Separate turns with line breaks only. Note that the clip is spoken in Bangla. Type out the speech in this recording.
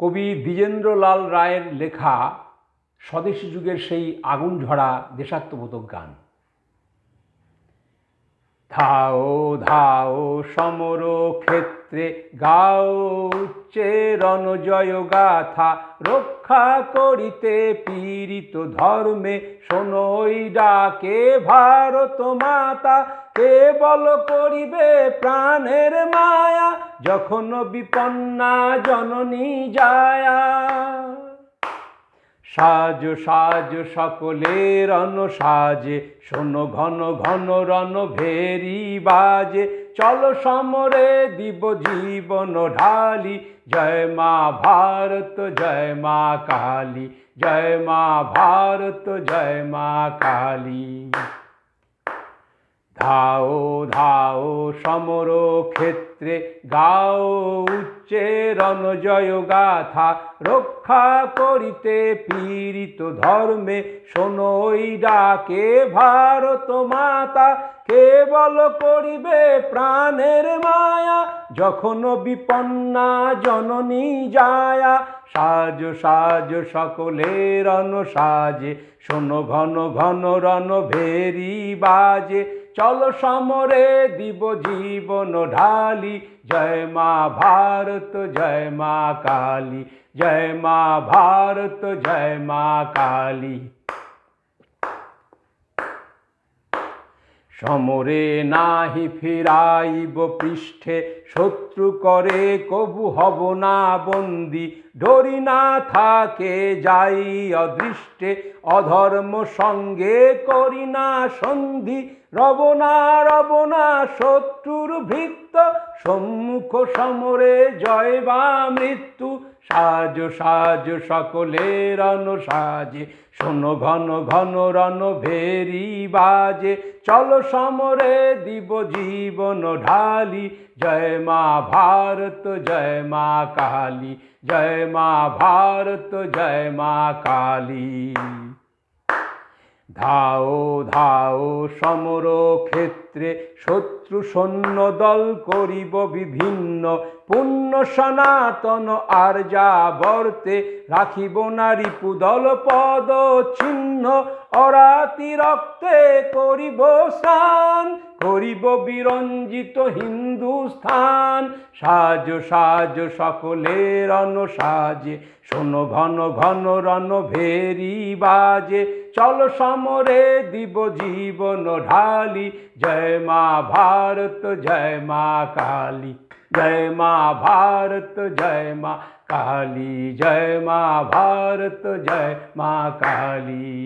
কবি দ্বিজেন্দ্রলাল রায়ের লেখা স্বদেশী যুগের সেই আগুন ঝরা দেশাত্মবোধক গান। ধাও ধাও, সমর ক্ষেত্রে গাও উচ্চে রণজয় গাথা, রক্ষা করিতে পীড়িত ধর্মে শোনই ডাকে ভারত মাতা, কেবল করিবে প্রাণের মায়া, যখন বিপন্না জননী যায়া। সাজ সাজ সকলের সাজে শোনো ঘন ঘন রণ ভেরি বাজে। চল সমরে দিব জীবন ঢালি। জয় মা ভারত, জয় মা কালী। জয় মা ভারত, জয় মা কালী। ধাও ধাও সমর ক্ষেত্রে গাও উচ্চে রণজয় গাথা, রক্ষা করিতে পীড়িত ধর্মে শোনই ডাকে, ভারত মাতা, কেবল করিবে প্রাণের মায়া, যখন বিপন্না জননী যায়া, সাজ সাজ সকলের সাজে, শোনো ঘন ঘন রণ ভেরি বাজে চল সমরে দিব জীবন ঢালি। জয় মা ভারত, জয় মা কালী। জয় মা ভারত, জয় মা কালী। সমরে নাহি ফিরাইব পৃষ্ঠে, শত্রু করে কবু হব না বন্দি। ডরি না থাকে যাই অদৃষ্টে, অধর্ম সঙ্গে করি না সন্ধি। রব না রব না শত্রুর ভৃত্ত সম্মুখ সমরে জয় বা মৃত্যু, সাজ সাজ, সকলের সাজে। শোনো ঘন ঘন রণ ভেরি বাজে। চলো সমরে দিব জীবন ঢালি। জয় মা ভারত, জয় মা কালী। জয় মা ভারত, জয় মা কালী। ধাও ধাও, সমর ক্ষেত্রে শত্রু সৈন্য দল করিব বিভিন্ন। পুণ্য সনাতন আর যা বর্তে রাখিব নারী পুদল পদ চিহ্ন অরাতি রক্তে করিব স্নান, করিব বিরঞ্জিত হিন্দুস্থান সাজ সাজ, সকলের সাজে শোনো ঘন ঘন রণ ভেরি বাজে। চল সমরে দিব জীবন ঢালি, জয় মা ভারত জয় মা কালী জয় মা ভারত জয় মা কালী জয় মা ভারত জয় মা কালী